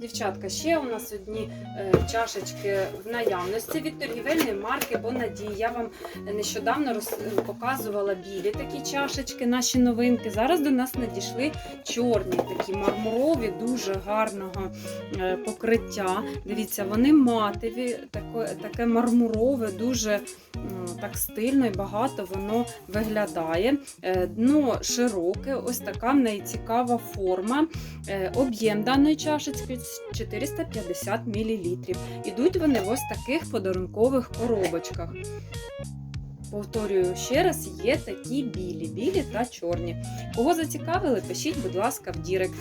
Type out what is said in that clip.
Дівчатка, ще у нас одні е, чашечки в наявності від торгівельної марки Бонадій. Я вам нещодавно роз, показувала білі такі чашечки, наші новинки. Зараз до нас надійшли чорні, такі мармурові, дуже гарного е, покриття. Дивіться, вони матові, таке, мармурове, дуже так стильно і багато воно виглядає. Е, Дно широке, ось така в неї цікава форма. Е, Об'єм даної чашечки 450 мл. Ідуть вони в ось таких подарункових коробочках. Повторюю ще раз, є такі білі, білі та чорні. Кого зацікавили, пишіть, будь ласка, в Дірект.